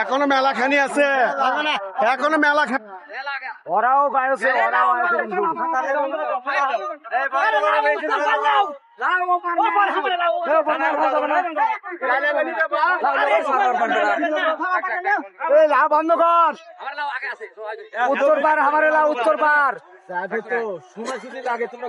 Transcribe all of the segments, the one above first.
এখনও মেলা খানি আছে। এখনও মেলা খানি ওরাও গায়ছে ওরাও বন্ধ কর। উত্তর পার আমার এলা উত্তর পার। তো সময় লাগে তোমরা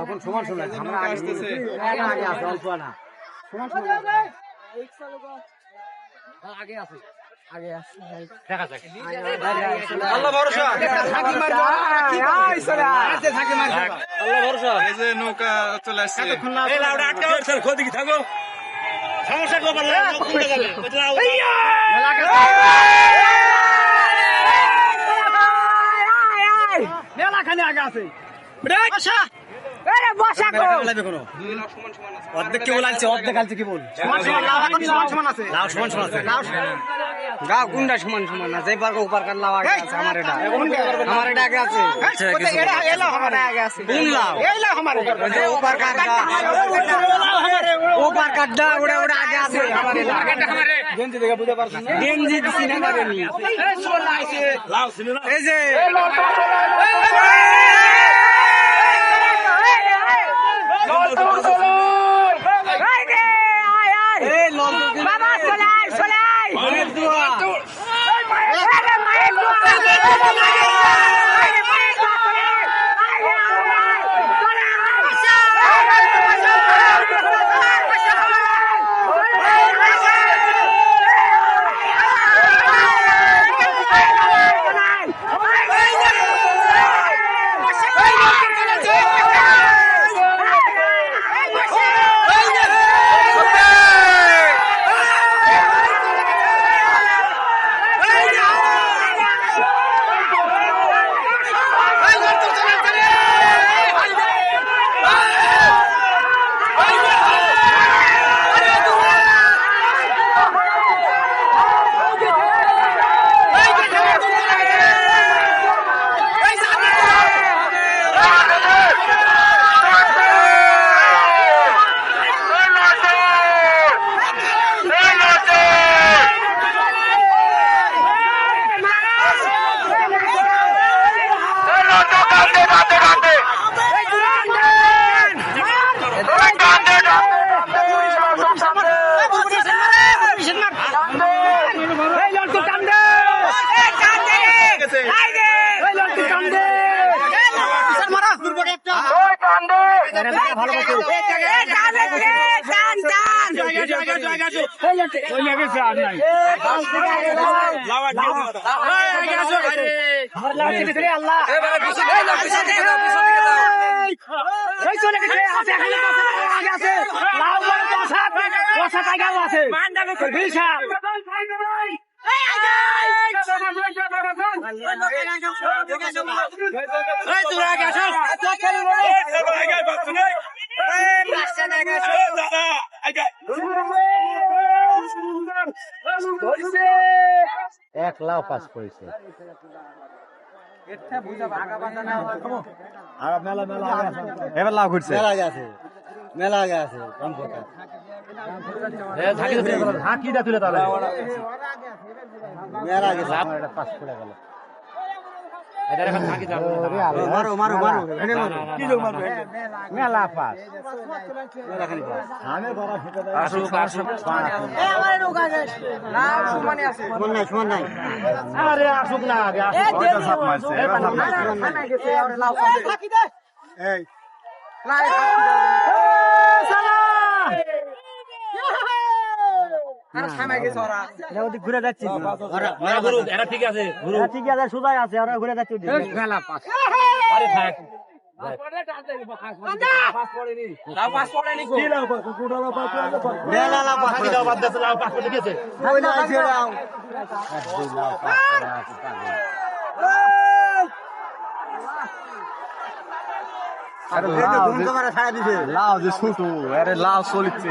এখন সমান সমান আমরা আগে আসতেছে। আগে আছে অল্প না। সমান সমান আগে আছে আগে আছে দেখা যাক। আল্লাহ ভরসা। থাকি মারবো। আই সরা আছে থাকি মারবো। আল্লাহ ভরসা। এই যে নৌকা চলে আসছে। এই লাউডা আটকা স্যার খোদি কি থাকো। সমস্যা কো বলে কোনটা যাবে মেলা খানে আগে আছে বসা অর্ধেক কি বলছে অর্ধেক আলছে কি বল? সমান সমান আছে। লাউ সমান সমান আছে। গা গুন্ডা সমান সমান আছে কার লাউ আগে আছে আমার এটা। আমার এটা আগে আছে। এটা এলা আমার আগে আছে। কোন লাউ? এই লাউ আমার যে ওপার কার গা ওপার কার দা ওটা ওটা আগে আছে। আমার এটা। আগেটা গেঞ্জি দেখে বুঝতে পারছেন গেঞ্জি দিছি না এই যে। এই আছে এক লাভ পাস করেছে। এবার লাভ ঘুরছে। মেলা আগে আছে মেলা আগে আছে ঝাঁকি দা তুলে তাহলে। পাস করে গেল। মারো মারো মারো। মেলা পাস মেলা খালি পাস আমি বড় আসুক আসুক। সমান নাই সমান নাই। আরে আসুক না আগে এই এটা ওদিক ঘুরে যাচ্ছি। ঠিক আছে গুরু ঠিক আছে সোজাই আছে ওরা ঘুরে যাচ্ছে। আরে থাক। লাউ যে ছোট আরে লাউ চলিচ্ছে।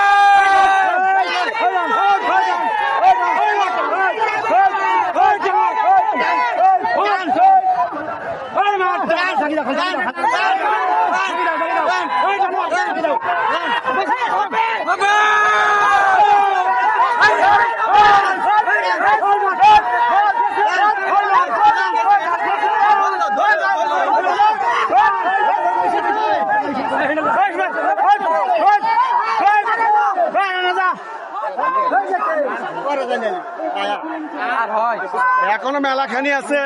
এখনও মেলা খানি আছে।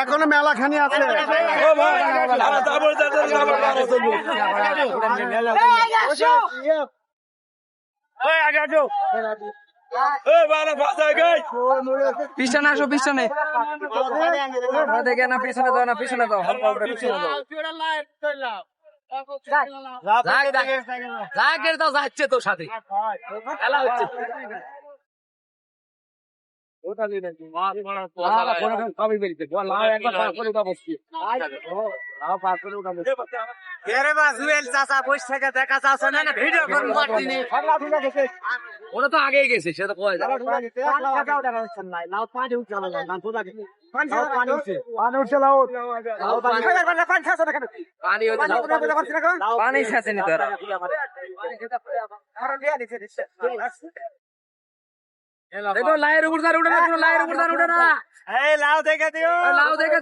এখনও মেলা খানি আছে পিছনে আসো পিছনে। দেখে না পিছনে দাও না পিছনে দাও। পিছনে দাও। যাচ্ছে তোর সাথে। খেলা হচ্ছে। ওটা তো আগেই গেছে সে তো পানি পানি ছেঁচে নিতে দেখো লাইয়ের উপর দাঁড় উঠে না কোনো লাইয়ের উপর দাঁড় উঠে না এই লাউ দেখে দিও লাউ দেখে